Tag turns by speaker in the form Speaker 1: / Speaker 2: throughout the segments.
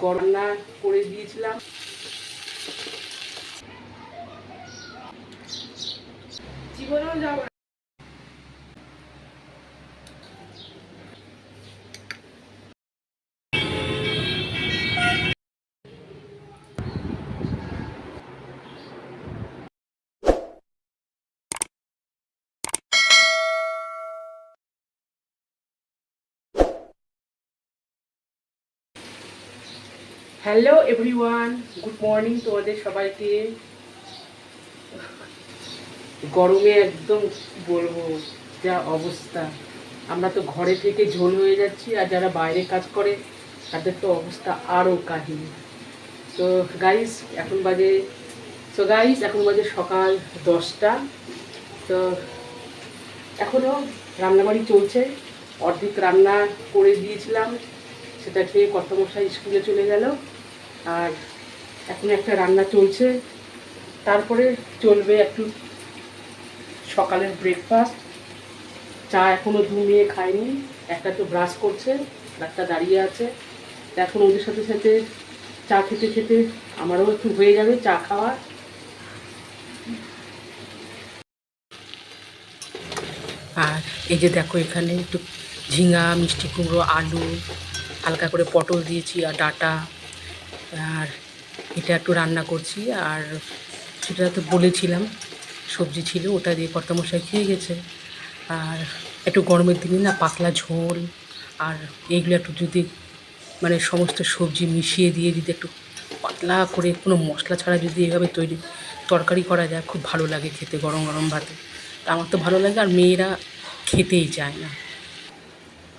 Speaker 1: গরনা করে দিয়েছিলাম। জীবনেও যাব হ্যালো এভরিওয়ান গুড মর্নিং তোমাদের সবাইকে। গরমে একদম বলব যা অবস্থা। আমরা তো ঘরে থেকে ঝোল হয়ে যাচ্ছি আর যারা বাইরে কাজ করে, তাদের তো অবস্থা আরও কাহিনী। তো গাইস এখন বাজে তো গাইস এখন বাজে সকাল দশটা। তো এখনও রান্নাবাড়ি চলছে। অর্ধেক রান্না করে দিয়েছিলাম। সেটা খেয়ে কর্তামশাই স্কুলে চলে গেল। আর এখন একটা রান্না চলছে। তারপরে চলবে একটু সকালের ব্রেকফাস্ট চা এখনও ঘুমিয়ে খায়নি, একটা তো ব্রাশ করছে, একটা দাঁড়িয়ে আছে। এখন ওদের সাথে সাথে চা খেতে খেতে আমারও একটু হয়ে যাবে চা খাওয়া। আর এই যে দেখো এখানে একটু ঝিঙা, মিষ্টি কুমড়ো, আলু, হালকা করে পটল দিয়েছি আর ডাটা। আর এটা একটু রান্না করছি, আর সেটা তো বলেছিলাম, সবজি ছিল, ওটা দিয়ে কর্তামশাই খেয়ে গেছে। আর একটু গরমের দিনে না পাতলা ঝোল, আর এইগুলো একটু যদি মানে সমস্ত সবজি মিশিয়ে দিয়ে যদি একটু পাতলা করে কোনো মশলা ছাড়া যদি এভাবে তৈরি তরকারি করা যায়, খুব ভালো লাগে খেতে গরম গরম ভাতে। আমার তো ভালো লাগে, আর মেয়েরা খেতেই চায় না।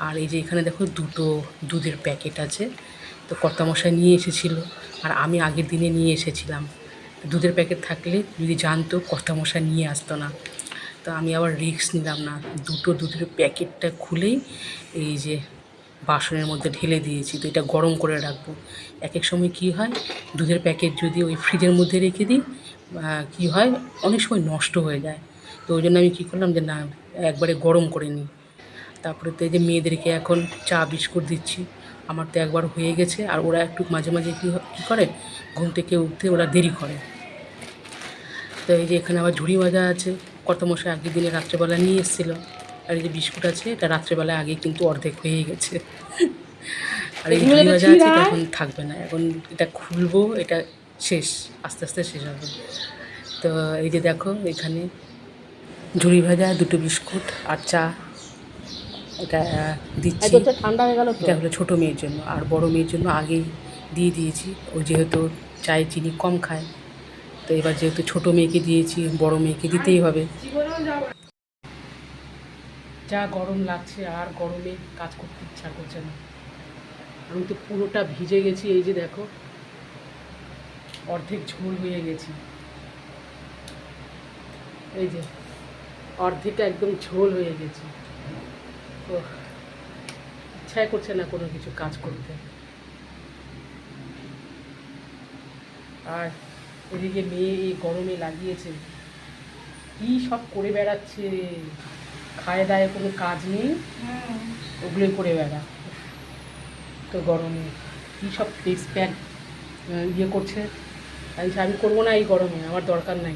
Speaker 1: আর এই যে এখানে দেখো দুটো দুধের প্যাকেট আছে তো কর্তামশাই নিয়ে এসেছিল আর আমি আগের দিনে নিয়ে এসেছিলাম। দুধের প্যাকেট থাকলে যদি জানতো কর্তামশাই নিয়ে আসতো না। তো আমি আবার রিস্ক নিলাম না। দুটো দুধের প্যাকেটটা খুলেই এই যে বাসনের মধ্যে ঢেলে দিয়েছি। তো এটা গরম করে রাখব। এক এক সময় কী হয়, দুধের প্যাকেট যদি ওই ফ্রিজের মধ্যে রেখে দিই কী হয়, অনেক সময় নষ্ট হয়ে যায়। তো ওই জন্য আমি কী করলাম যে, না, একবারে গরম করে নিই। তারপরে তো এই যে মেয়েদেরকে এখন চা, বিস্কুট দিচ্ছি। আমার তো একবার হয়ে গেছে আর ওরা একটু মাঝে মাঝে কী কী করে? ঘুম থেকে উঠতে ওরা দেরি করে। তো এই যে এখানে আবার ঝুড়ি ভাজা আছে কত মশাই আগের দিনে রাত্রেবেলা নিয়ে এসেছিল। আর এই যে বিস্কুট আছে এটা রাত্রেবেলা আগে কিন্তু অর্ধেক হয়ে গেছে। আর এই ঝুড়ি ভাজা আছে এটা এখন থাকবে না। এখন এটা খুলবো এটা শেষ আস্তে আস্তে শেষ হবে। তো এই যে দেখো এখানে ঝুড়ি ভাজা দুটো বিস্কুট আর চা। এটা দিচ্ছি।
Speaker 2: ঠান্ডা হয়ে গেল
Speaker 1: এটা হলো ছোটো মেয়ের জন্য আর বড় মেয়ের জন্য আগেই দিয়ে দিয়েছি। ও যেহেতু চায়ে চিনি কম খায় তো এবার যেহেতু ছোটো মেয়েকে দিয়েছি বড় মেয়েকে দিতেই হবে। যা গরম লাগছে আর গরমে কাজ করতে ইচ্ছা করছে না। আমি তো পুরোটা ভিজে গেছি এই যে দেখো অর্ধেক ঝোল হয়ে গেছি। এই যে অর্ধেকটা একদম ঝোল হয়ে গেছি। ও ইচ্ছাই করছে না কোনো কিছু কাজ করতে। আর এদিকে মেয়ে এই গরমে লাগিয়েছে। কি সব করে বেড়াচ্ছে? খায় দায় কোনো কাজ নেই? ওগুলোই করে বেড়া। তো গরমে কী সব ফেস প্যাক ইয়ে করছে? আমি আমি করব না এই গরমে আমার দরকার নাই।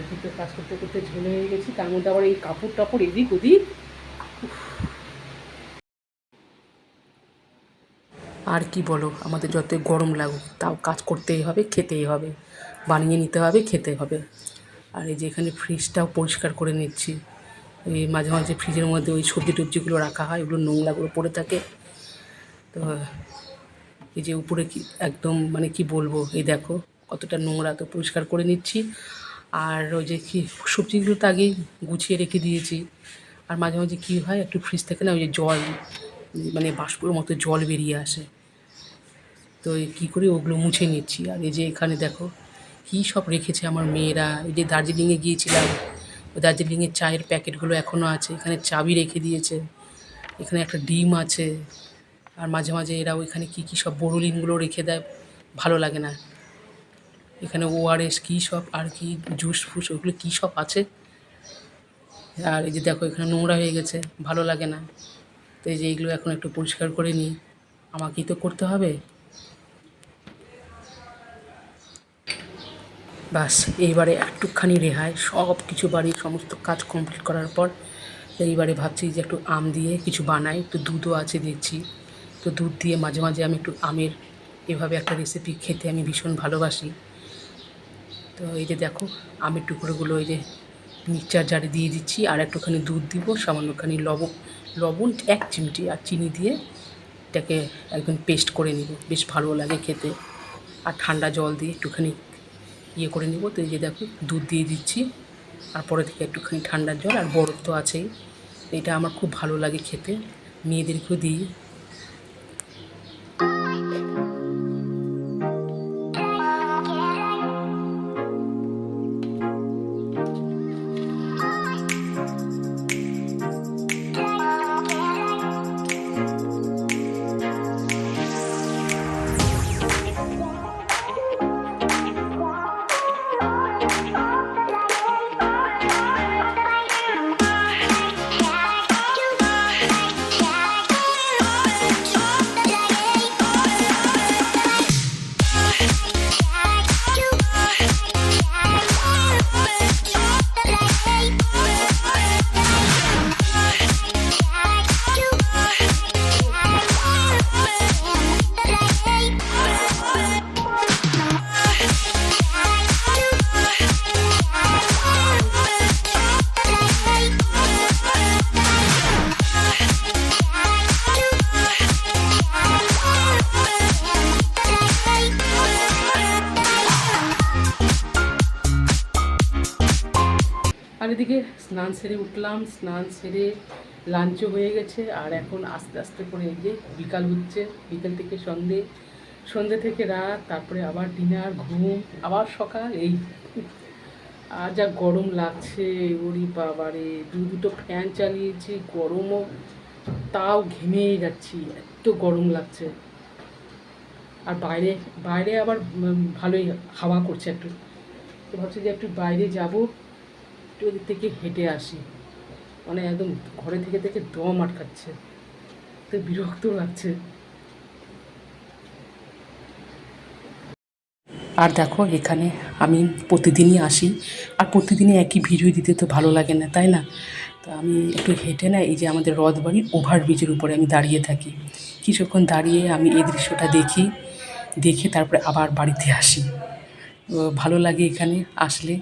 Speaker 1: এদিকে কাজ করতে করতে ঝুলে হয়ে গেছি তার মধ্যে আবার এই কাপড় টাপড় এদিক ওদিক আর কি বলো? আমাদের যতই গরম লাগুক, তাও কাজ করতেই হবে, খেতেই হবে। বানিয়ে নিতে হবে, খেতে হবে। আর এই যে এখানে ফ্রিজটাও পরিষ্কার করে নিচ্ছি। এই মাঝে মাঝে ফ্রিজের মধ্যে ওই সবজি টবজিগুলো রাখা হয়, ওগুলো নোংরাগুলো পড়ে থাকে। তো, এই যে উপরে কি, একদম মানে কি বলব, এই দেখো, কতটা নোংরা তো পরিষ্কার করে নিচ্ছি। আর ওই যে কি, সবজিগুলো তো আগেই গুছিয়ে রেখে দিয়েছি। আর মাঝে মাঝে কী হয়, একটু ফ্রিজ থেকে না ওই যে জল মানে বাষ্পর মতো জল বেরিয়ে আসে। তো কী করে ওগুলো মুছে নিচ্ছি। আর এই যে এখানে দেখো, কী সব রেখেছে আমার মেয়েরা। এই যে দার্জিলিংয়ে গিয়েছিলাম, ওই দার্জিলিংয়ের চায়ের প্যাকেটগুলো এখনও আছে। এখানে চাবি রেখে দিয়েছে। এখানে একটা ডিম আছে। আর মাঝে মাঝে এরা ওইখানে কী কী সব বোরোলিনগুলো রেখে দেয়, ভালো লাগে না। এখানে ওআরএস কী সব, আর কি জুস ফুস, ওগুলো কী সব আছে। আর এই যে দেখো, এখানে নোংরা হয়ে গেছে, ভালো লাগে না। তো এই যে এইগুলো এখন একটু পরিষ্কার করে নিই। আমাকেই তো করতে হবে। বাস, এইবারে একটুখানি রেহাই, সব কিছু বাড়ির সমস্ত কাজ কমপ্লিট করার পর, এইবারে ভাবছি যে একটু আম দিয়ে কিছু বানাই, একটু দুধও আছে দেখছি। তো দুধ দিয়ে মাঝে মাঝে আমি একটু আমের এভাবে একটা রেসিপি খেতে আমি ভীষণ ভালোবাসি। তো এই যে দেখো, আমের টুকরোগুলো এই যে মিক্সচার জারে দিয়ে দিচ্ছি, আর একটুখানি দুধ দিব, সামান্যখানি লবণ লবণ, এক চিমটি আর চিনি দিয়ে এটাকে একদম পেস্ট করে নিব। বেশ ভালো লাগে খেতে। আর ঠান্ডা জল দিয়ে একটুখানি ইয়ে করে নেব। তো এই যে দেখো, দুধ দিয়ে দিচ্ছি। আর পরে থেকে একটুখানি ঠান্ডার জল, আর বরফ তো আছেই। এটা আমার খুব ভালো লাগে খেতে। মেয়েদেরকেও দিই। এদিকে স্নান সেরে উঠলাম, স্নান সেরে লাঞ্চও হয়ে গেছে, আর এখন আস্তে আস্তে করে এই যে বিকাল হচ্ছে, বিকাল থেকে সন্ধে সন্ধে থেকে রাত, তারপরে আবার ডিনার, ঘুম, আবার সকাল, এই আর যা গরম লাগছে, ওরি বাবারে, দু দুটো ফ্যান চালিয়েছি, গরমও তাও ঘেমেই যাচ্ছি, এত গরম লাগছে। আর বাইরে বাইরে আবার ভালোই হাওয়া করছে একটু। তো ভাবছি যে একটু বাইরে যাব একটু ওদিক থেকে হেঁটে আসি। মানে একদম ঘরে থেকে থেকে দম আটকাচ্ছে। তো বিরক্ত লাগছে। আর দেখো, এখানে আমি প্রতিদিনই আসি। আর প্রতিদিনই একই ভিডিও দিতে তো ভালো লাগে না, তাই না? তো আমি একটু হেঁটে না, এই যে আমাদের রথবাড়ির ওভারব্রিজের উপরে আমি দাঁড়িয়ে থাকি। কিছুক্ষণ দাঁড়িয়ে আমি এই দৃশ্যটা দেখি, দেখে তারপরে আবার বাড়িতে আসি। ভালো লাগে এখানে আসলে।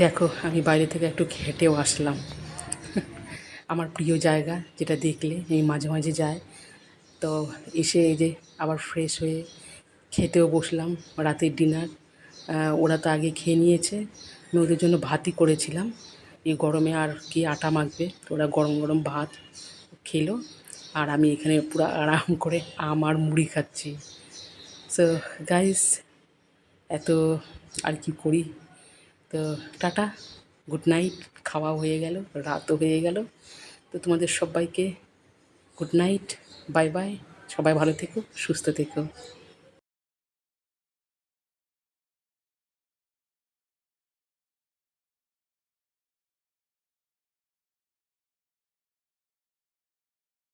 Speaker 1: দেখো, আমি বাইরে থেকে একটু হেঁটেও আসলাম। আমার প্রিয় জায়গা যেটা দেখলে আমি মাঝে মাঝে যাই তো এসে এই যে আবার ফ্রেশ হয়ে খেতেও বসলাম, রাতের ডিনার ওরা তো আগে খেয়ে নিয়েছে, আমি ওদের জন্য ভাতই করেছিলাম। এই গরমে আর কি আটা মাখবে? তো ওরা গরম গরম ভাত খেলো, আর আমি এখানে পুরো আরাম করে আম আর মুড়ি খাচ্ছি। সো গাইস এত আর কি করি? তো টাটা গুড নাইট খাওয়া হয়ে গেল, রাতও হয়ে গেল। তো তোমাদের সবাইকে গুড নাইট বাই বাই সবাই ভালো থেকো, সুস্থ থেকো।